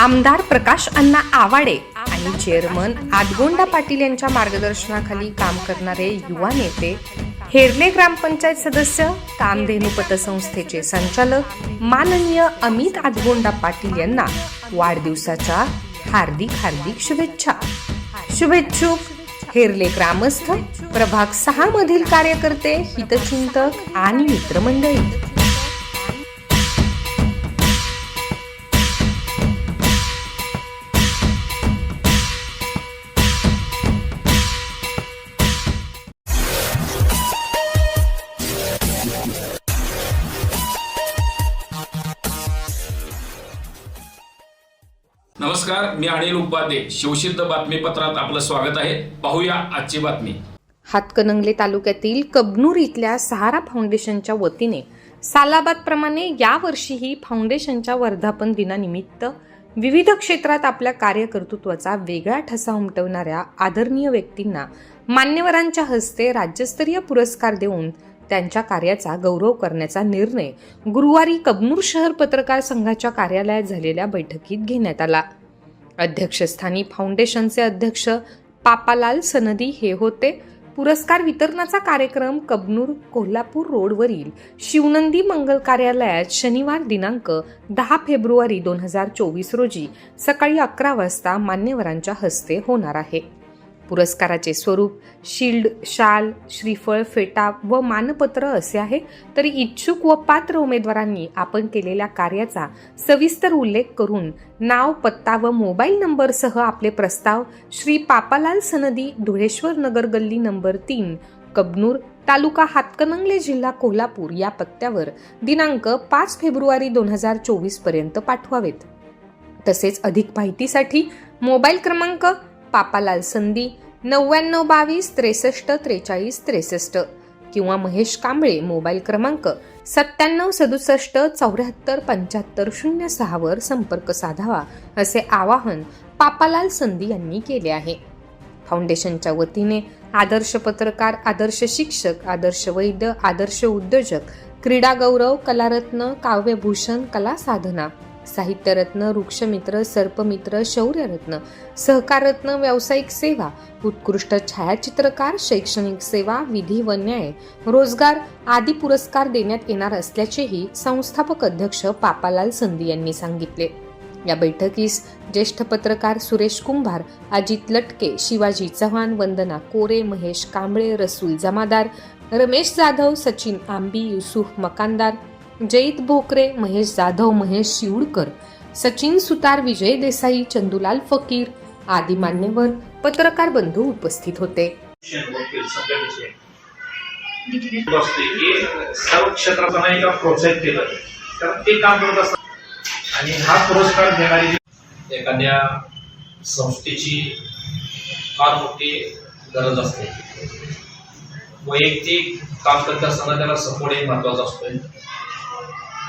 आमदार प्रकाश अण्णा आवाडे आणि चेअरमन आदगोंडा पाटील यांच्या मार्गदर्शनाखाली काम करणारे युवा नेते हेरले ग्रामपंचायत सदस्य कामधेनू पतसंस्थेचे संचालक माननीय अमित आदगोंडा पाटील यांना वाढदिवसाच्या हार्दिक हार्दिक शुभेच्छा. शुभेच्छुक हेरले ग्रामस्थ प्रभाग सहा मधील कार्यकर्ते हितचिंतक आणि मित्रमंडळी. नमस्कार मी अनिल उपाध्ये. शिवसिद्ध बातमीपत्रात आपलं स्वागत आहे. पाहूया आजची बातमी. हातकणंगले तालुक्यातील कबनूर इथल्या सहारा फाउंडेशनच्या वतीने सालाबादप्रमाणे यावर्षीही फाउंडेशनच्या वर्धापन दिनानिमित्त विविध क्षेत्रात आपल्या कार्यकर्तृत्वाचा वेगळा ठसा उमटवणाऱ्या आदरणीय व्यक्तींना मान्यवरांच्या हस्ते राज्यस्तरीय पुरस्कार देऊन त्यांच्या कार्याचा गौरव करण्याचा निर्णय गुरुवारी कबनूर शहर पत्रकार संघाच्या कार्यालयात झालेल्या बैठकीत घेण्यात आला. अध्यक्षस्थानी फाउंडेशनचे अध्यक्ष पापालाल सनदी हे होते. पुरस्कार वितरणाचा कार्यक्रम कबनूर कोल्हापूर रोडवरील शिवनंदी मंगल कार्यालयात शनिवार दिनांक दहा फेब्रुवारी दोन हजार चोवीस रोजी सकाळी अकरा वाजता मान्यवरांच्या हस्ते होणार आहे. पुरस्काराचे स्वरूप शिल्ड शाल श्रीफळ फेटा व मानपत्र असे आहे. तरी इच्छुक व पात्र उमेदवारांनी आपण केलेल्या कार्याचा सविस्तर उल्लेख करून नाव पत्ता व मोबाईल नंबरसह आपले प्रस्ताव श्री पापालाल सनदी धुळेश्वर नगर गल्ली नंबर तीन कबनूर तालुका हातकणंगले जिल्हा कोल्हापूर या पत्त्यावर दिनांक पाच फेब्रुवारी दोन हजार चोवीसपर्यंत पाठवावेत. तसेच अधिक माहितीसाठी मोबाईल क्रमांक पापालाल संधी नव्याण्णव बावीस त्रेसष्ट त्रेचाळीस त्रेसष्ट किंवा महेश कांबळे मोबाईल क्रमांक सत्त्याण्णव सदुसष्ट चौऱ्याहत्तर पंच्याहत्तर शून्य सहावर संपर्क साधावा असे आवाहन पापालाल संधी यांनी केले आहे. फाउंडेशनच्या वतीने आदर्श पत्रकार आदर्श शिक्षक आदर्श वैद्य आदर्श उद्योजक क्रीडा गौरव कलारत्न काव्यभूषण कला साधना साहित्यरत्न वृक्षमित्र सर्पमित्र शौर्यरत्न सहकाररत्न व्यावसायिक सेवा उत्कृष्ट छायाचित्रकार शैक्षणिक सेवा विधी व न्याय रोजगार आदी पुरस्कार देण्यात येणार असल्याचेही संस्थापक अध्यक्ष पापालाल संधी यांनी सांगितले. या बैठकीस ज्येष्ठ पत्रकार सुरेश कुंभार अजित लटके शिवाजी चव्हाण वंदना कोरे महेश कांबळे रसूल जमादार रमेश जाधव सचिन आंबी युसुफ मकानदार जयित भोकरे महेश जाधव महेश शिवडकर सचिन सुतार विजय देसाई चंदुलाल फकीर आदी मान्यवर पत्रकार बंधू उपस्थित होते. सर्व क्षेत्रात प्रोत्साहित केलं तर ते काम करत असतात. आणि हा पुरस्कार देणारी एखाद्या संस्थेची फार मोठी गरज असते. वैयक्तिक काम करत असताना त्याला सपोर्ट हे महत्त्वाचा असतोय.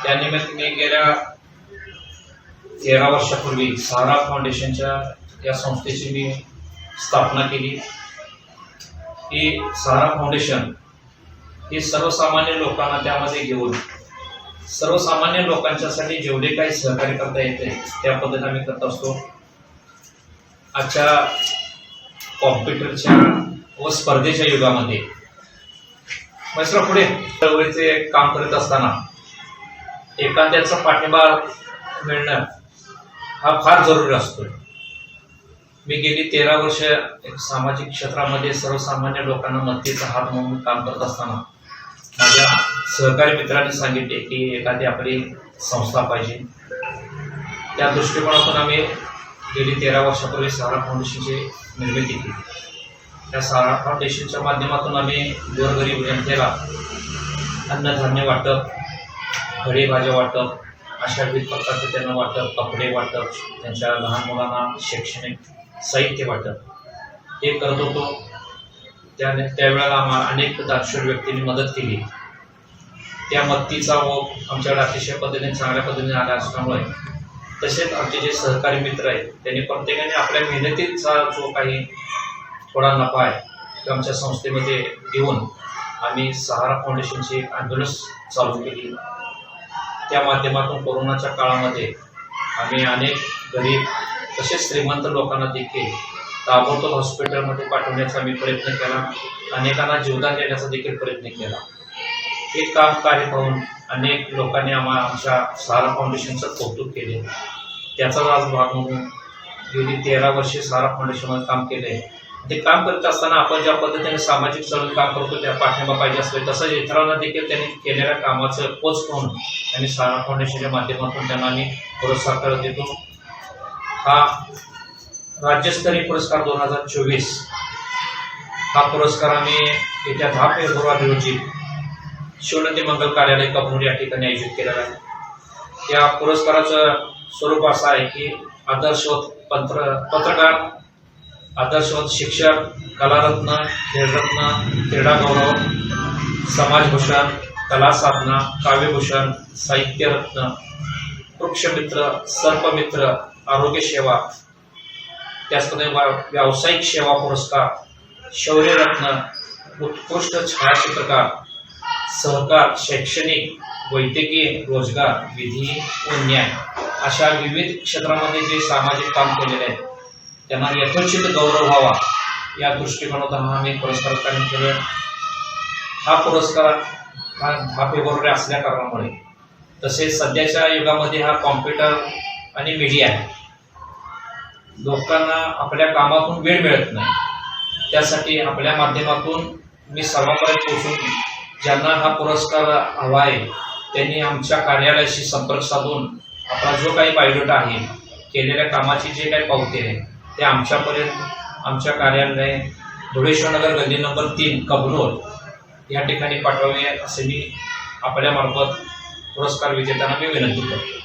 त्यानिमित्त मी गेल्या तेरा वर्षापूर्वी सहारा फाउंडेशनच्या या संस्थेची मी स्थापना केली. ही सहारा फाउंडेशन हे सर्वसामान्य लोकांना त्यामध्ये घेऊन सर्वसामान्य लोकांच्यासाठी जेवढे काही सहकार्य करता येते त्या पद्धतीने आम्ही करत असतो. आजच्या कॉम्प्युटरच्या व स्पर्धेच्या युगामध्ये मैत्रा पुढे चळवळीचे काम करत असताना एखाद्याचा पाठिंबा मिळणं हा फार जरुरी असतो मी गेली तेरा वर्ष एक सामाजिक क्षेत्रामध्ये सर्वसामान्य लोकांना मदतीचा हात म्हणून काम करत असताना माझ्या सहकारी मित्रांनी सांगितले की एखादी आपली संस्था पाहिजे. त्या दृष्टिकोनातून आम्ही गेली तेरा वर्षापूर्वी सहारा फाउंडेशनची निर्मिती केली. त्या सहारा फाउंडेशनच्या माध्यमातून आम्ही गोरगरीब जनतेला अन्नधान्य वाटप फळे भाज्या वाटप अशा विविध प्रकारचे त्यांना वाटप कपडे वाटप त्यांच्या लहान मुलांना शैक्षणिक साहित्य वाटप हे करत होतो. त्या त्यावेळेला आम्हाला अनेक दानशूर व्यक्तींनी मदत केली. त्या मदतीचा ओघ आमच्याकडे अतिशय पद्धतीने चांगल्या पद्धतीने आला असल्यामुळे. तसेच आमचे जे सहकारी मित्र आहेत त्यांनी प्रत्येकाने आपल्या मेहनतीचा जो काही थोडा नफा आहे तो आमच्या संस्थेमध्ये देऊन आम्ही सहारा फाउंडेशनची एक चालू केली. त्या माध्यमातून कोरोनाच्या काळामध्ये आम्ही अनेक गरीब तसेच श्रीमंत लोकांना देखील ताबडतोब हॉस्पिटलमध्ये पाठवण्याचा आम्ही प्रयत्न केला. अनेकांना जीवदान देण्याचा देखील प्रयत्न केला. हे काम कार्य पाहून अनेक लोकांनी आम्हा आमच्या सहारा फाउंडेशनचं कौतुक केले. त्याचाच आज भाग म्हणून गेली तेरा वर्षे सहारा फाउंडेशनमध्ये काम केले. ते काम करत असताना आपण ज्या पद्धतीने सामाजिक चळवळ काम करतो त्या पाठिंबा पाहिजे असतो तसंच इतरांना देखील त्यांनी केलेल्या कामाचं पोच पाहून आणि सारा फाउंडेशनच्या माध्यमातून त्यांना आम्ही पुरस्कार करत देतो. हा राज्यस्तरीय पुरस्कार दोन हजार चोवीस हा पुरस्कार आम्ही येत्या दहा फेब्रुवारी रोजी शिवनंदी मंगल कार्यालय कबनूर या ठिकाणी आयोजित केलेला आहे. या पुरस्काराचं स्वरूप असं आहे की आदर्श पत्र पत्रकार आदर्शवंत शिक्षक कलारत्न खेळरत्न क्रीडा गौरव समाजभूषण कला साधना काव्यभूषण साहित्यरत्न वृक्षमित्र सर्पमित्र आरोग्य सेवा त्याचप्रमाणे व्यावसायिक सेवा पुरस्कार शौर्यरत्न उत्कृष्ट छायाचित्रकार सहकार शैक्षणिक वैद्यकीय रोजगार विधी व न्याय अशा विविध क्षेत्रामध्ये जे सामाजिक काम केलेले आहे त्यांना यथोचित गौरव व्हावा. या दृष्टिकोनातून हा आम्ही पुरस्कार कायम केला हा पुरस्कार हा हा फेब्रुवारी असल्या कारणामुळे. तसेच सध्याच्या युगामध्ये हा कॉम्प्युटर आणि मीडिया आहे. लोकांना आपल्या कामातून वेळ मिळत नाही. त्यासाठी आपल्या माध्यमातून मी सर्वांपर्यंत पोचून ज्यांना हा पुरस्कार हवा आहे त्यांनी आमच्या कार्यालयाशी संपर्क साधून आपला जो काही बायोडेट आहे केलेल्या कामाची जे काही पावते आहे ते आमच्यापर्यंत आमच्या कार्यालय धुळेश्वरनगर गल्ली नंबर तीन कबनूर या ठिकाणी पाठवावे असे मी आपल्यामार्फत पुरस्कार विजेत्यांना मी विनंती करतो.